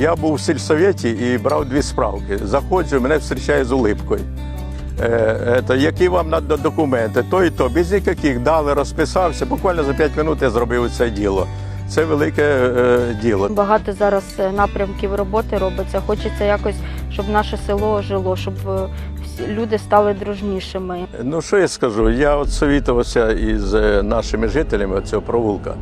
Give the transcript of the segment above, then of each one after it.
Я був в сільсоветі і брав дві справки. Заходжу, мене зустрічає з улипкою. Е, ето, які вам треба документи, то і то, без ніяких дали, розписався. Буквально за 5 хвилин я зробив це діло. Це велике е, діло. Багато зараз е, напрямків роботи робиться. Хочеться якось, щоб наше село жило, щоб е, люди стали дружнішими. Ну що я скажу? Я от совітувався із е, нашими жителями цього провулка.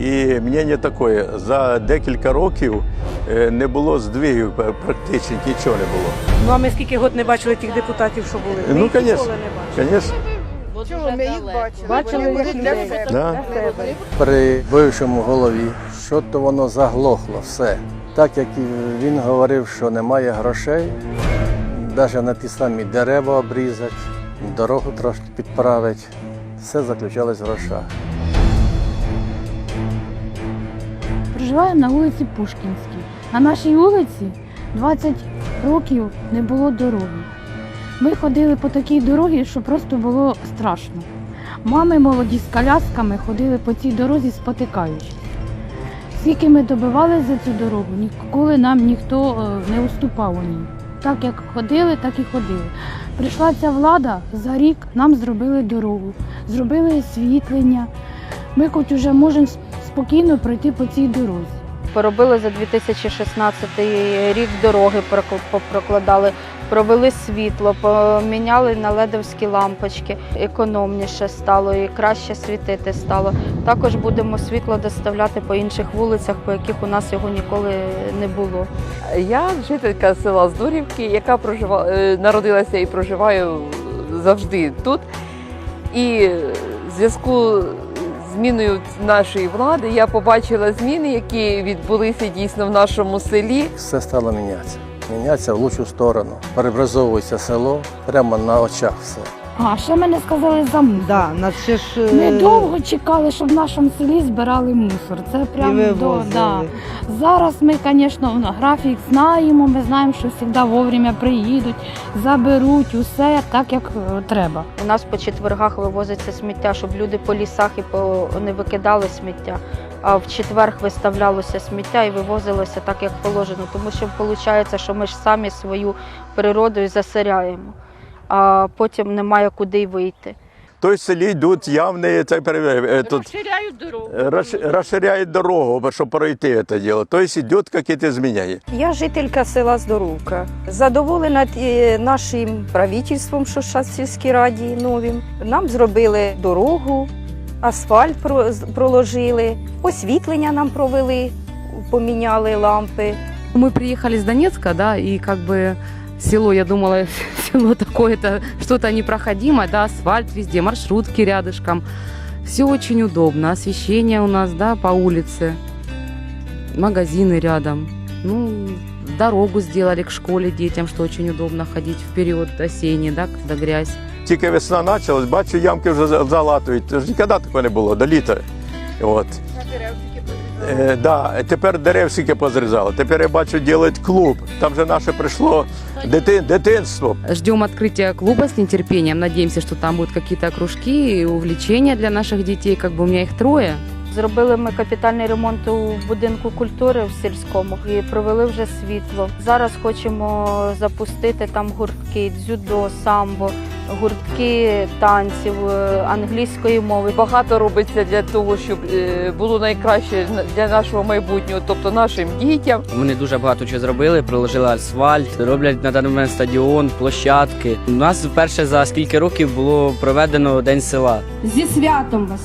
І мнення таке, за декілька років е, не було здвигів, практично нічого не було. Ну а ми скільки год не бачили тих депутатів, що були. Ми Ну, їх звісно, ніколи не бачили. Чого ми їх бачили? Бачили, Вони як були для себе. Да. при бившому голові, що то воно заглохло все. Так як він говорив, що немає грошей, навіть на ті самі дерева обрізати, дорогу трошки підправити, все заключалось в грошах. Проживаємо на вулиці Пушкінській. На нашій вулиці 20 років не було дороги. Ми ходили по такій дорозі, що просто було страшно. Мами молоді з колясками ходили по цій дорозі, спотикаючись. Скільки ми добивали за цю дорогу, ніколи нам ніхто е, не уступав у ній. Так як ходили, так і ходили. Прийшла ця влада, за рік нам зробили дорогу, зробили освітлення. Ми хоч уже можемо спокійно пройти по цій дорозі. Поробили за 2016 рік дороги, прокл- попрокладали, провели світло, поміняли на ледовські лампочки. Економніше стало і краще світити стало. Також будемо світло доставляти по інших вулицях, по яких у нас його ніколи не було. Я жителька села Здорівки, яка прожива... е, народилася і проживаю завжди тут. І в зв'язку зміною нашої влади я побачила зміни, які відбулися дійсно в нашому селі. Все стало мінятися. Мінятися в лучшу сторону. Перебразовується село прямо на очах все. А ще мене сказали за мусор. Да, нас ще ж е, Ми довго чекали, щоб в нашому селі збирали мусор. Це і прямо до вивозили. да. зараз. Ми, звісно, на графік знаємо. Ми знаємо, що завжди вовремя приїдуть, заберуть усе так, як е, треба. У нас по четвергах вивозиться сміття, щоб люди по лісах і по не викидали сміття. А в четверг виставлялося сміття і вивозилося так, як положено. Тому що виходить, що ми ж самі свою природу і засоряємо, а потім немає куди й вийти. Тобто в селі йдуть явні це, е, Розширяють дорогу. розш- розширяють дорогу, щоб пройти це діло. Тобто йдуть якісь зміни. Я жителька села Здоровка. Задоволена е, нашим правительством, що зараз в сільській раді новим. Нам зробили дорогу, асфальт проложили, освітлення нам провели, поміняли лампи. Мы приехали с Донецка, да, и как бы село, я думала, село такое-то, что-то непроходимое, да, асфальт везде, маршрутки рядышком. Все очень удобно, освещение у нас, да, по улице, магазины рядом. Ну, дорогу сделали к школе детям, что очень удобно ходить в период осенний, да, когда грязь. Тільки весна почалась, бачу, ямки вже за- залатують. Тож ніколи такого не було, до літа. От. Е, да, тепер дерев скільки позрізали. Тепер я бачу, роблять клуб. Там же наше прийшло дитин, дитинство. Ждем открытия клуба с нетерпением, надеемся, что там будут какие-то кружки и увлечения для наших детей, как бы у меня их трое. Зробили ми капітальний ремонт у будинку культури в сільському і провели вже світло. Зараз хочемо запустити там гуртки дзюдо, самбо, гуртки танців, е, англійської мови. Багато робиться для того, щоб е, було найкраще для нашого майбутнього, тобто нашим дітям. Вони дуже багато чого зробили, проложили асфальт, роблять на даний момент стадіон, площадки. У нас вперше за скільки років було проведено День села. Зі святом вас!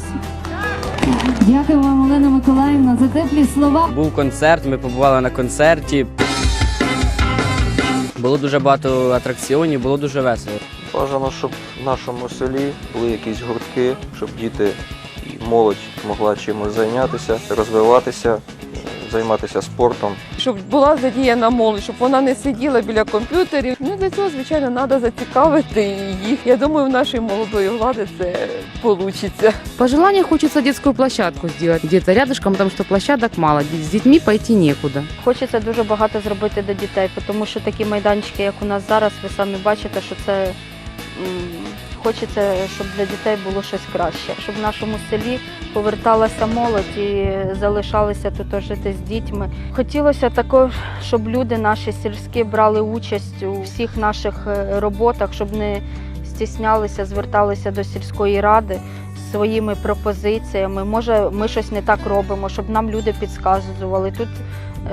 Дякую вам, Олена Миколаївна, за теплі слова. Був концерт, ми побували на концерті. Було дуже багато атракціонів, було дуже весело. Бажано, щоб в нашому селі були якісь гуртки, щоб діти і молодь могла чимось зайнятися, розвиватися, займатися спортом. Щоб була задіяна молодь, щоб вона не сиділа біля комп'ютерів. Ну для цього, звичайно, треба зацікавити їх. Я думаю, в нашої молодої влади це вийде. По желанию хочется детскую площадку сделать где-то рядышком, потому что площадок мало. С детьми пойти некуда. Хочеться дуже багато зробити для дітей, тому що такі майданчики, як у нас зараз, ви самі бачите, що це хочеться, щоб для дітей було щось краще, щоб в нашому селі поверталася молодь і залишалися тут жити з дітьми. Хотілося також, щоб люди наші сільські брали участь у всіх наших е, роботах, щоб не стіснялися, зверталися до сільської ради з своїми пропозиціями. Може, ми щось не так робимо, щоб нам люди підказували. Тут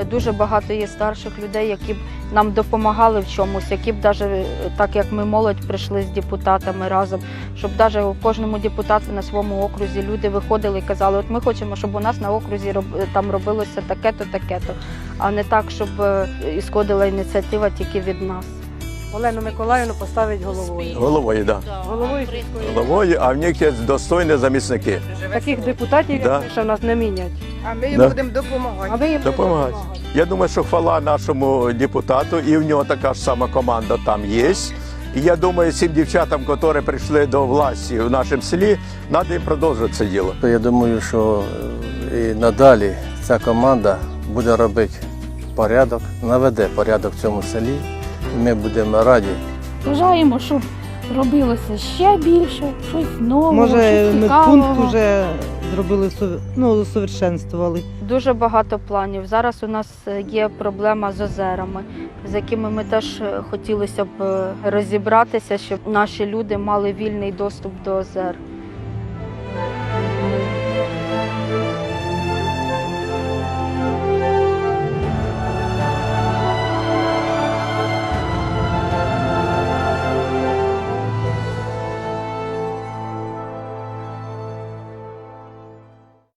е, дуже багато є старших людей, які б нам допомагали в чомусь, які б навіть так як ми молодь прийшли з депутатами разом, щоб навіть у кожному депутату на своєму окрузі люди виходили і казали, от ми хочемо, щоб у нас на окрузі там робилося таке-то, таке-то, а не так, щоб е, ісходила ініціатива тільки від нас. Олену Миколаївну поставить головою. Головою, так. Головою Да. Головою, а в них є достойні замісники. таких депутатів, Да. ще в нас не мінять. А ми їм Да. будемо допомагати. А ви їм Допомагати. Я думаю, що хвала нашому депутату, і в нього така ж сама команда там є. І я думаю, цим дівчатам, які прийшли до власті в нашому селі, треба їм продовжувати це діло. То я думаю, що е, і надалі ця команда буде робити порядок, наведе порядок в цьому селі. Ми будемо раді Бажаємо, щоб робилося ще більше, щось нового, Може, щось медпункт вже зробили ну, усовершенствували. Дуже багато планів. Зараз у нас е, є проблема з озерами, з якими ми теж е, хотілося б е, розібратися, щоб наші люди мали вільний доступ до озер.